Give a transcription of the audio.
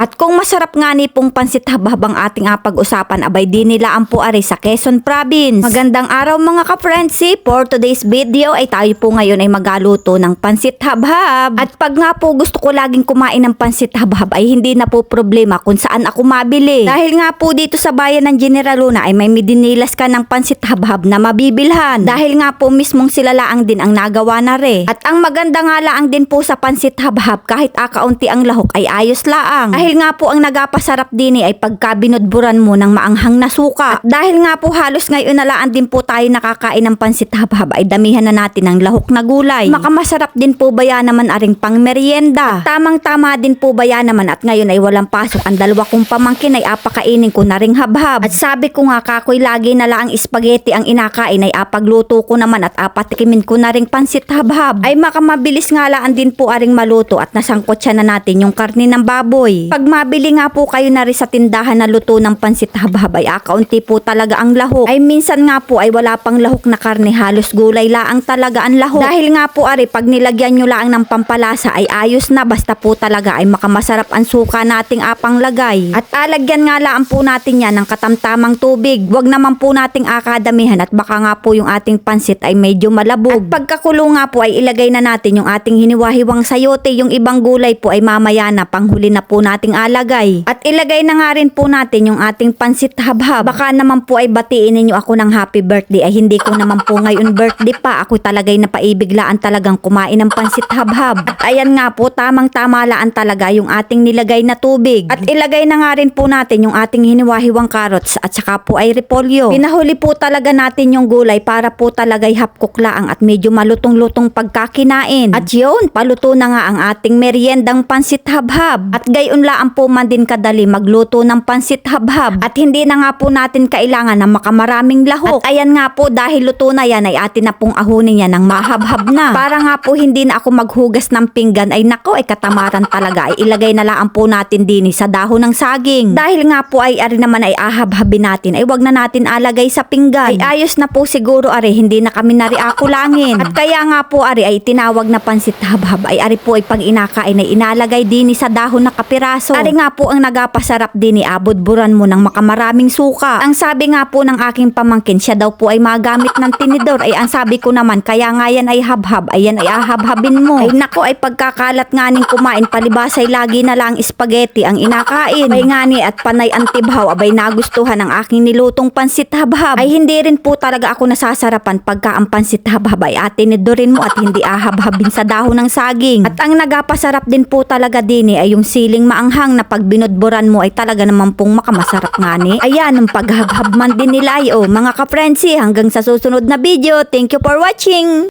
At kung masarap nga ni pong pansit habhab ang ating ah, pag-usapan, abay di nila ang puari sa Quezon Province. Magandang araw mga ka-friendsi. For today's video ay tayo po ngayon ay magaluto ng pansit habhab. At pag nga po gusto ko laging kumain ng pansit habhab ay hindi na po problema kung saan ako mabili. Dahil nga po dito sa bayan ng General Luna ay may midinilas ka ng pansit habhab na mabibilhan. Dahil nga po mismong sila laang din ang nagawa na re. At ang maganda nga laang din po sa pansit habhab kahit akaunti ang lahok ay ayos laang. Dahil nga po ang nagapasarap din eh, ay pagka binudburan mo ng maanghang na suka. At dahil nga po halos ngayon na laan din po tayo nakakain ng pansit habhab ay damihan na natin ng lahok na gulay. Makamasarap din po ba yan naman aring pang merienda. Tamang tama din po ba yan naman at ngayon ay walang pasok. Ang dalawa kong pamangkin ay apakainin ko na ring habhab. At sabi ko nga kakoy lagi na lang spaghetti ang inakain ay apagluto ko naman at apatikimin ko na ring pansit habhab. Ay makamabilis nga laan din po aring maluto at nasangkot siya na natin yung karni ng baboy. Pag mabili nga po kayo na rin sa tindahan na luto ng pansit habhab ay akaunti po talaga ang lahok. Ay minsan nga po ay wala pang lahok na karne halos gulay laang talaga ang lahok. Dahil nga po ari pag nilagyan nyo laang ng pampalasa ay ayos na basta po talaga ay makamasarap ang suka nating apang lagay. At alagyan nga laang po natin yan ng katamtamang tubig. Huwag naman po nating akadamihan at baka nga po yung ating pansit ay medyo malabog. At pagkakulo nga po ay ilagay na natin yung ating hiniwahiwang sayote. Yung ibang gulay po ay mamaya na panghuli na po nating alagay. At ilagay na nga rin po natin yung ating pansit habhab. Baka naman po ay batiin ninyo ako ng happy birthday ay hindi ko naman po ngayon birthday pa. Ako talagay na paibiglaan talagang kumain ng pansit habhab. At ayan nga po tamang tama laan talaga yung ating nilagay na tubig. At ilagay na nga rin po natin yung ating hiniwahiwang carrots at saka po ay repolyo. Pinahuli po talaga natin yung gulay para po talaga'y hapkok laang at medyo malutong-lutong pagkakinain. At yun, paluto na nga ang ating meriendang pansit habhab. At gayon laang po man din kadali magluto ng pansit habhab. At hindi na nga po natin kailangan ng makamaraming lahok. At ayan nga po dahil luto na yan ay atin na pong ahunin yan ng mahabhab na. Para nga po hindi na ako maghugas ng pinggan ay nako ay katamaran talaga ay ilagay na lang po natin din sa dahon ng saging. Dahil nga po ay ari naman ay ahabhabin natin ay wag na natin alagay sa pinggan. Ay ayos na po siguro ari hindi na kami nariakulangin. At kaya nga po ari ay tinawag na pansit habhab ay ari po ay pag inakain ay inalagay din sa dahon na kapiraso. Ari nga po ang nagapasarap din ni abudburan mo ng makamaraming suka. Ang sabi nga po ng aking pamangkin siya daw po ay magamit ng tinidor ay ang sabi ko naman kaya nga yan ay habhab ayan ay ahabhabin mo. Ay nako ay pagkakalat nga ning kumain palibasay lagi na lang spaghetti ang inakain. Ay nga ni at panay antibhaw abay nagustuhan ang aking nilutong pansit habhab. Ay hindi rin po talaga ako nasasarapan pagka ang pansit habhab ay atinidorin mo at hindi ahabhabin sa dahon ng saging. At ang nagapasarap din po talaga din eh, ay yung siling maanghang na pag binudburan mo ay talaga naman pong makamasarap nga ni. Ayan, ang paghabhab man din nila ay oh, mga ka-frenzy hanggang sa susunod na video. Thank you for watching!